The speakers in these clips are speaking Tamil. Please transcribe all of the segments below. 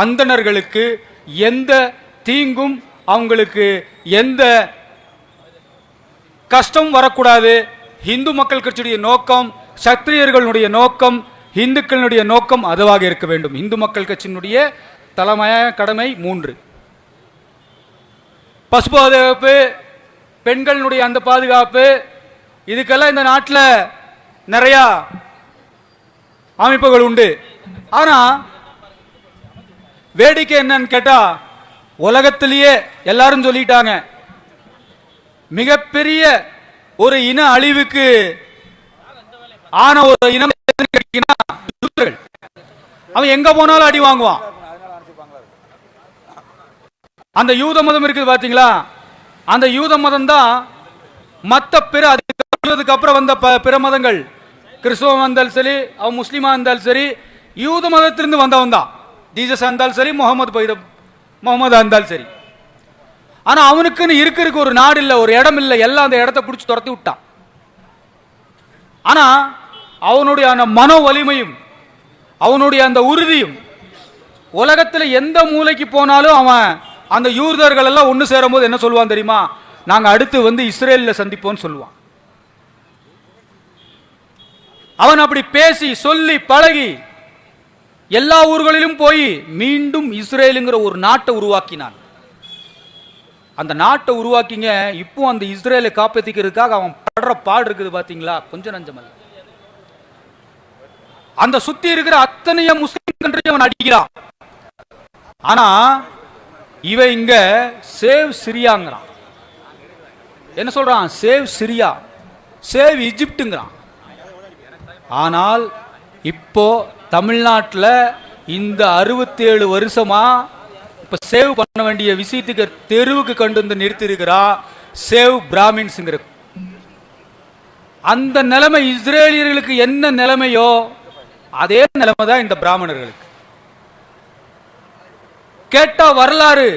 அந்தணர்களுக்கு எந்த தீங்கும் அவங்களுக்கு எந்த கஷ்டம் வரக்கூடாது. இந்து மக்கள் கட்சியுடைய நோக்கம் சத்திரியர்களுடைய நோக்கம் இந்துக்களுடைய நோக்கம் அதுவாக இருக்க வேண்டும். இந்து மக்கள் கட்சியினுடைய தலைமையான கடமை மூன்று. பசு பாதுகாப்பு பெண்களுடைய அந்த பாதுகாப்பு இதுக்கெல்லாம் இந்த நாட்டில் நிறையா அமைப்புகள் உண்டு. ஆனால் வேடிக்கை என்னன்னு கேட்டா உலகத்திலேயே எல்லாரும் சொல்லிட்டாங்க. மிகப்பெரிய ஒரு இன அழிவுக்கு ஆன ஒரு இனம் கேட்டீங்கன்னா அவன் எங்க போனாலும் அடி வாங்குவான். அந்த யூத மதம் இருக்குது பாத்தீங்களா? அந்த யூத மதம் தான் மற்ற பிற அதுக்கு அப்புறம் வந்த ப- பிற மதங்கள். கிறிஸ்துவம் இருந்தாலும் சரி அவன் முஸ்லீமா இருந்தாலும் சரி யூத மதத்திலிருந்து வந்தவன் தான். ஜீசஸ் இருந்தாலும் சரி முகமது பைத முகமது இருந்தாலும் சரி. ஆனால் அவனுக்குன்னு இருக்கிறதுக்கு ஒரு நாடு இல்லை ஒரு இடம் இல்லை எல்லாம் அந்த இடத்த பிடிச்சி துரத்தி விட்டான். ஆனால் அவனுடைய அந்த மன வலிமையும் அவனுடைய அந்த உறுதியும் உலகத்தில் எந்த மூலைக்கு போனாலும் அவன் அந்த யூதர்கள் எல்லாம் ஒன்று சேரும்போது என்ன சொல்லுவான் தெரியுமா? நாங்கள் அடுத்து வந்து இஸ்ரேலில் சந்திப்போம்னு சொல்லுவான். அவன் அப்படி பேசி சொல்லி பழகி எல்லா ஊர்களிலும் போய் மீண்டும் இஸ்ரேலுங்கிற ஒரு நாட்டை உருவாக்கினான். அந்த நாட்டை உருவாக்கிங்க இப்போ அந்த இஸ்ரேலை காப்பாத்திக்கிறதுக்காக அவன் படுற பாடு இருக்குது பாத்தீங்களா? கொஞ்சம் நஞ்சமல்ல. அந்த சுத்தி இருக்கிற அத்தனைய முஸ்லீம் கண்ட்ரி அவன் அடிக்கிறான். ஆனா இவன் இங்க சேவ் சிரியாங்கிறான். என்ன சொல்றான்? சேவ் சிரியா சேவ் இஜிப்டுங்கிறான். ஆனால் இப்போ தமிழ்நாட்டில் இந்த அறுபத்தேழு வருஷமா இப்போ சேவ் பண்ண வேண்டிய விஷயத்துக்கு தெருவுக்கு கொண்டு வந்து நிறுத்தி இருக்கிறா சேவ் பிராமின்ஸுங்கிற. அந்த நிலைமை இஸ்ரேலியர்களுக்கு என்ன நிலைமையோ அதே நிலைமை தான் இந்த பிராமணர்களுக்கு. கேட்டா வரலாறு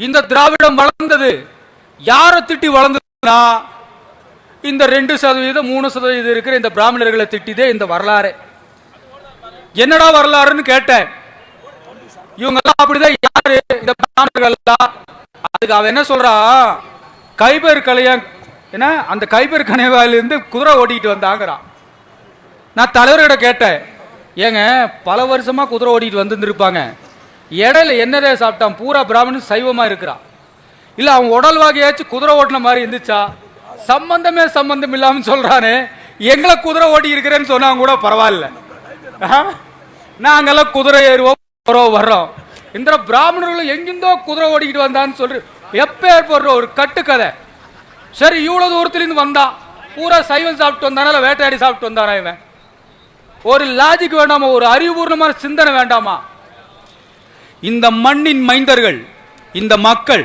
இந்த திராவிடம் வளர்ந்தது யாரை திட்டி வளர்ந்ததுன்னா இந்த ரெண்டு சதவீதம் மூணு சதவீதம் இருக்கிற இந்த பிராமணர்களை திட்டிதே இந்த வரலாறு. என்னடா வரலாறுன்னு கேட்டேன். இவங்கெல்லாம் அப்படிதான் யாரு? இந்த பிராமணர்கள் எல்லாம் அதுக்கு அவன் என்ன சொல்றா? கைபர் கலையா என்ன? அந்த கைபர் கனைவாயிலிருந்து குதிரை ஓட்டிட்டு வந்தாங்கிறான் நான் தலைவர்கிட்ட கேட்டேன். ஏங்க பல வருஷமா குதிரை ஓட்டிட்டு வந்துருந்துருப்பாங்க. இடையில என்னதே சாப்பிட்டான். பூரா பிராமணன் சைவமா இருக்கிறான். இல்ல அவன் உடல் வகையாச்சும் குதிரை ஓட்டின மாதிரி இருந்துச்சா? சம்பந்தமே சம்பந்தம் இல்லாமல் சொல்றானே. எங்களை குதிரை ஓட்டி இருக்கிறேன்னு சொன்னாங்க கூட பரவாயில்ல நாங்கெல்லாம் குதிரை ஏறுவோம் போறோம் வர்றோம் இந்த பிராமணர்கள் எங்கிருந்தோ குதிரை ஓடிக்கிட்டு வந்தான்னு சொல்லி எப்பேர் போடுற ஒரு கட்டுக்கதை. சரி இவ்வளோ தூரத்துலேருந்து வந்தான் பூரா சைவம் சாப்பிட்டு வந்தானால வேட்டையாடி சாப்பிட்டு வந்தாரா இவன்? ஒரு லாஜிக் வேண்டாமா? ஒரு அறிவுபூர்ணமான சிந்தனை வேண்டாமா? இந்த மண்ணின் மைந்தர்கள் இந்த மக்கள்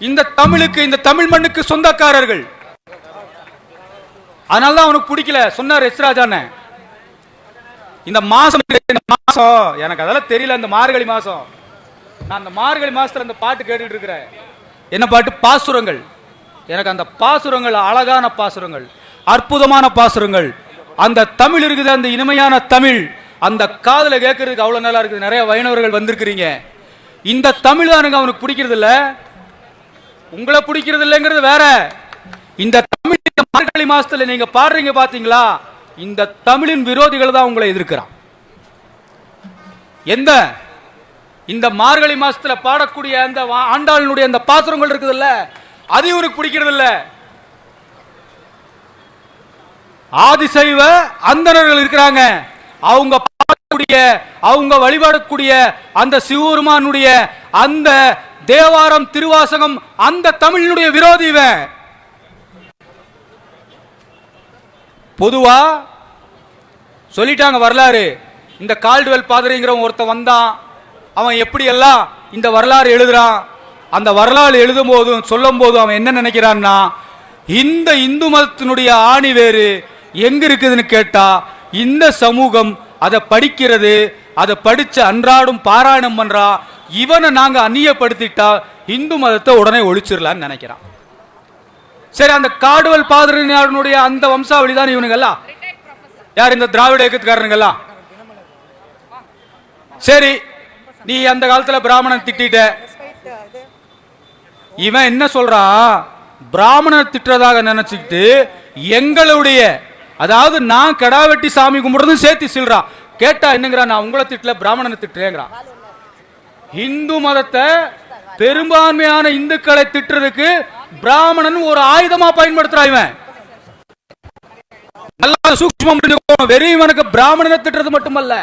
இந்த தமிழுக்கு இந்த தமிழ் மண்ணுக்கு சொந்தக்காரர்கள். அதனால தான் அவனுக்கு பிடிக்கல. சொன்னார் எஸ்ராஜான இந்த மாசம் இந்த மாசம்? எனக்கு அதெல்லாம் தெரியல இந்த மார்கழி மாசம். நான் அந்த மார்கழி மாசத்துல அந்த பாட்டு கேட்டுட்டு இருக்கிறேன். என்ன பாட்டு? பாசுரங்கள். எனக்கு அந்த பாசுரங்கள் அழகான பாசுரங்கள் அற்புதமான பாசுரங்கள். அந்த தமிழ் இருக்குது அந்த இனிமையான தமிழ். அந்த காதல கேட்கறதுக்கு அவ்வளவு நல்லா இருக்குது. நிறைய வைணவர்கள் வந்திருக்கிறீங்க. இந்த தமிழ் தானுங்க அவனுக்கு பிடிக்கிறது இல்ல உங்களை பிடிக்கிறது இல்லைங்கிறது வேற. இந்த தமிழ் இந்த மார்கழி மாசத்துல நீங்க பாடுறீங்க பாத்தீங்களா? இந்த தமிழின் விரோதிகள் தான் உங்களை எதிர்க்கிறான். எந்த? இந்த மார்கழி மாசத்துல பாடக்கூடிய அந்த ஆண்டாளினுடைய அந்த பாசுரங்கள் இருக்குதுல்ல அது இவருக்கு பிடிக்கிறது இல்ல ஆதிசைவ அந்தணர்கள் இருக்கிறாங்க. அவங்க பாடக்கூடிய அவங்க வழிபாடக்கூடிய அந்த சிவபெருமானுடைய அந்த தேவாரம் திருவாசகம் அந்த தமிழினுடைய விரோதி இவன். பொதுவா சொல்லிட்டாங்க வரலாறு. இந்த கால்டுவெல் பாதிரிங்கிறவன் ஒருத்தன் வந்தான். அவன் எப்படி எல்லாம் இந்த வரலாறு எழுதுறான்? அந்த வரலாறு எழுதும் போதும் சொல்லும் போதும் அவன் என்ன நினைக்கிறான்னா இந்த இந்து மதத்தினுடைய ஆணி வேறு எங்க இருக்குதுன்னு கேட்டா இந்த சமூகம் அதை படிக்கிறது அதை படிச்சு அன்றாடும் பாராயணம் பண்றா இவனை நாங்க அந்நியப்படுத்திட்டா இந்து மதத்தை உடனே ஒழிச்சிடலான்னு நினைக்கிறான். சரி அந்த காடுவல் பாதிரியாருடைய அந்த வம்சாவளி தான் இவனுங்கெல்லாம் யார் இந்த திராவிட இயக்கத்துக்காரனுங்கெல்லாம் சரி நீ அந்த காலத்துல பிராமணன் திட்டிட்ட. இவன் என்ன சொல்றான் பிராமணன் திட்டுறதாக நினைச்சுக்கிட்டு எங்களுடைய அதாவது நான் கடா வெட்டி சாமி கும்பிடுறதும் சேர்த்து சொல்றான் கேட்டா என்னங்கிறா? நான் உங்களை திட்டல பிராமணனை திட்டுறேங்கிறான் இந்து மதத்தை பெரும்பான்மையான இந்துக்களை திட்டுறதுக்கு பிராமணன் ஒரு ஆயுதமா பயன்படுத்துறான் இவன். நல்லா சூக்ஷ்மம் வெறும் இவனுக்கு பிராமணனை திட்டுறது மட்டுமல்ல.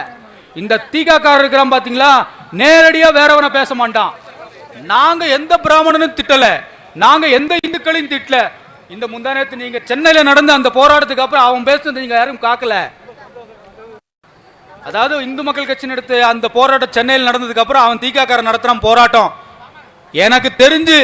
இந்த தீகாக்காரர் இருக்கிறான் பாத்தீங்களா? நேரடியா வேறவனை பேச மாட்டான். நாங்க எந்த பிராமணனும் திட்டல. நாங்க எந்த இந்துக்களையும் திட்டல. இந்த முந்தானத்து நீங்க சென்னையில நடந்த அந்த போராட்டத்துக்கு அப்புறம் அவன் பேசுனது நீங்க யாரும் காக்கல. அதாவது இந்து மக்கள் கட்சி நடத்த அந்த போராட்டம் சென்னையில் நடந்ததுக்கு அப்புறம் அவன் தீகாக்காரன் நடத்துறான் போராட்டம். எனக்கு தெரிஞ்சு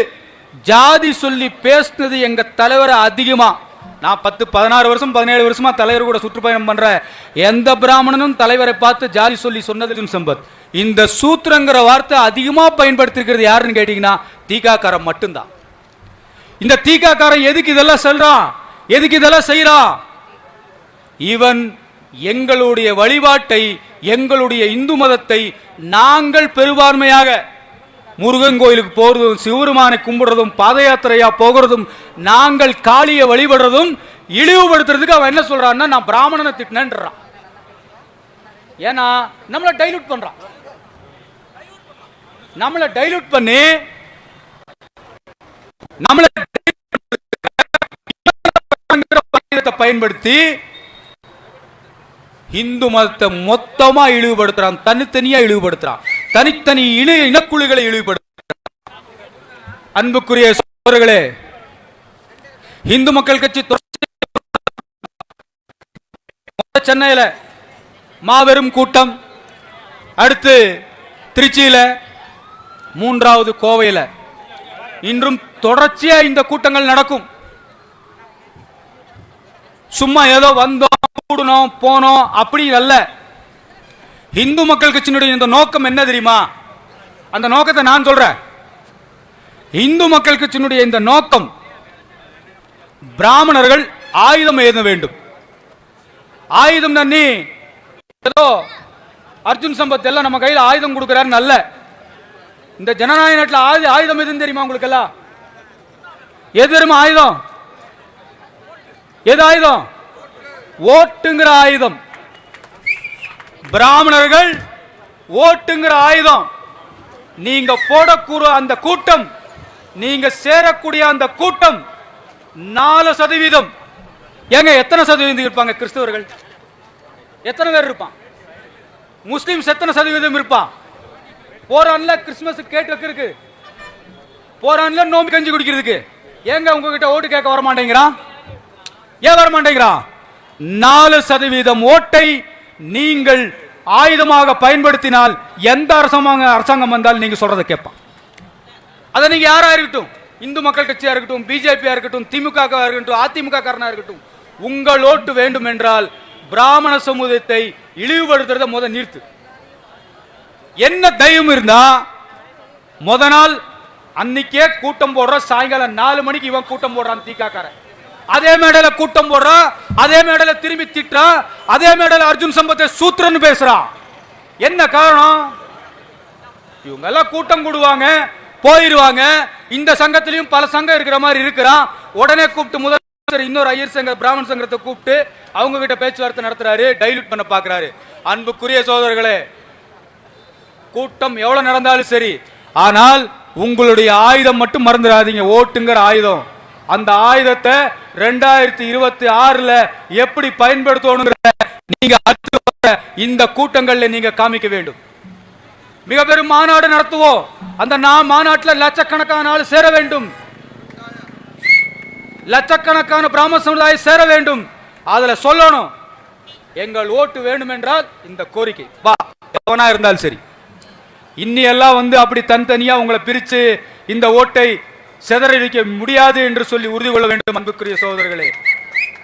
ஜாதி சொல்லி பேசுனது எங்க தலைவரை அதிகமா. நான் பத்து பதினாறு வருஷம் பதினேழு வருஷமா தலைவர் கூட சுற்றுப்பயணம் பண்ற எந்த பிராமணனும் தலைவரை பார்த்து ஜாதி சொல்லி சொன்னது சம்பத். இந்த சூத்திரங்கிற வார்த்தை அதிகமா பயன்படுத்திருக்கிறது யாருன்னு கேட்டீங்கன்னா தீகாக்காரன் மட்டும்தான். இந்த தீகாக்காரன் எதுக்கு இதெல்லாம் சொல்றான்? எதுக்கு இதெல்லாம் செய்யறான் இவன் எங்களுடைய வழிபாட்டை எங்களுடைய இந்து மதத்தை நாங்கள் பெரும்பான்மையாக முருகன் கோயிலுக்கு போறதும் சிவருமானை கும்பிடுறதும் பாத யாத்திரையா போகிறதும் நாங்கள் காளியை வழிபடுறதும் இழிவுபடுத்துறதுக்கு அவன் என்ன சொல்றான்னா நான் பிராமணனை திட்டினேன்றான். ஏன்னா நம்மளை டைலூட் பண்றான். நம்மளை டைலூட் பண்ணி நம்மளை பயன்படுத்தி இந்து மதத்தை மொத்தமா இழிவுபடுத்துறான் தனித்தனியா இழிவுபடுத்துறான். தனித்தனி இன இனக்குழுகளை இழிவுபடுத்த அன்புக்குரிய சோழர்களே இந்து மக்கள் கட்சி சென்னையில் மாபெரும் கூட்டம். அடுத்து திருச்சியில மூன்றாவது கோவையில். இன்றும் தொடர்ச்சியா இந்த கூட்டங்கள் நடக்கும். சும்மா ஏதோ வந்தோம் கூடணும் போனோம் அப்படி அல்ல இந்து மக்கள் கட்சியினுடைய இந்த நோக்கம் என்ன தெரியுமா? அந்த நோக்கத்தை நான் சொல்றேன். இந்து மக்கள் கட்சியினுடைய இந்த நோக்கம் பிராமணர்கள் ஆயுதம் ஏத வேண்டும். ஆயுதம் தண்ணி ஏதோ அர்ஜுன் சம்பத் எல்லாம் நம்ம கையில் ஆயுதம் கொடுக்கிறாரு நல்ல. இந்த ஜனநாயக நாட்டில் ஆயுத ஆயுதம் எதுன்னு தெரியுமா உங்களுக்கு எல்லாம்? எது தெரியுமா ஆயுதம்? எது ஆயுதம்? ஓட்டுங்கிற ஆயுதம். பிராமணர்கள் ஓட்டுங்கிற ஆயுதம். நீங்க போடக்கூட அந்த கூட்டம் நீங்க சேரக்கூடிய அந்த கூட்டம் நாலு சதவீதம். ஏங்க எத்தனை சதவீதம் இருப்பாங்க கிறிஸ்தவர்கள்? எத்தனை பேர் இருப்பான்? முஸ்லிம்ஸ் எத்தனை சதவீதம் இருப்பான்? போறான்ல கிறிஸ்துமஸ் கேட் வைக்கிறதுக்கு. போறான்ல நோம்பு கஞ்சி குடிக்கிறதுக்கு. ஏங்க உங்ககிட்ட ஓட்டு கேட்க வர மாட்டேங்கிறான் ஏன் வர மாட்டேங்கிறான் நாலு சதவீதம் ஓட்டை நீங்கள் ஆயுதமாக பயன்படுத்தினால் எந்த அரசாங்க அரசாங்கம் வந்தாலும் நீங்க சொல்றதை கேட்பான். அதை நீங்க யாரா இருக்கட்டும்? இந்து மக்கள் கட்சியா இருக்கட்டும் பிஜேபியா இருக்கட்டும் திமுக இருக்கட்டும் அதிமுக காரனா இருக்கட்டும் உங்கள் ஓட்டு வேண்டும் என்றால் பிராமண சமூகத்தை இழிவுபடுத்துறத முத நிறுத்து. என்ன தைரியம் இருந்தா முத நாள் அன்னைக்கே கூட்டம் போடுற சாயங்காலம் நாலு மணிக்கு இவன் கூட்டம் போடுறான் தீக்காக்காரன் அதே மேடையில கூட்டம் போடுறான் அதே மேடையில திரும்பி திட்டுறான் அதே மேடையில அர்ஜுன் சம்பத்தை சூத்திரன்னு பேசுறான் என்ன காரணம்? இவங்க எல்லாம் கூட்டம் கூடுவாங்க போயிடுவாங்க இந்த சங்கத்திலையும் பல சங்கம் இருக்கிற மாதிரி இருக்கிறான். உடனே கூப்பிட்டு முதல் இன்னொரு ஐயர் சங்க பிராமண சங்கத்தை கூப்பிட்டு அவங்க கிட்ட பேச்சுவார்த்தை நடத்துறாரு டைல்யூட் பண்ண பாக்குறாரு. அன்புக்குரிய சோதரர்களே கூட்டம் எவ்வளவு நடந்தாலும் சரி ஆனால் உங்களுடைய ஆயுதம் மட்டும் மறந்துடாதீங்க. ஓட்டுங்கிற ஆயுதம். அந்த ஆயுதத்தை ரெண்டாயிரத்தி இருபத்தி ஆறுல எப்படி பயன்படுத்தணுங்கிற நீங்க அடுத்து வர இந்த கூட்டங்கள்ல நீங்க காமிக்க வேண்டும். மிக பெரும் மாநாடு நடத்துவோம். அந்த நான் மாநாட்டில் லட்சக்கணக்கான ஆள் சேர வேண்டும். லட்சக்கணக்கான பிராம சமுதாயம் சேர வேண்டும். அதுல சொல்லணும். எங்கள் ஓட்டு வேண்டும் என்றால் இந்த கோரிக்கை. வா எவனா இருந்தாலும் சரி. இன்னி எல்லாம் வந்து அப்படி தனித்தனியா உங்களை பிரிச்சு இந்த ஓட்டை சிதறடிக்க முடியாது என்று சொல்லி உறுதி கொள்ள வேண்டும் அன்புக்குரிய சகோதரர்களே.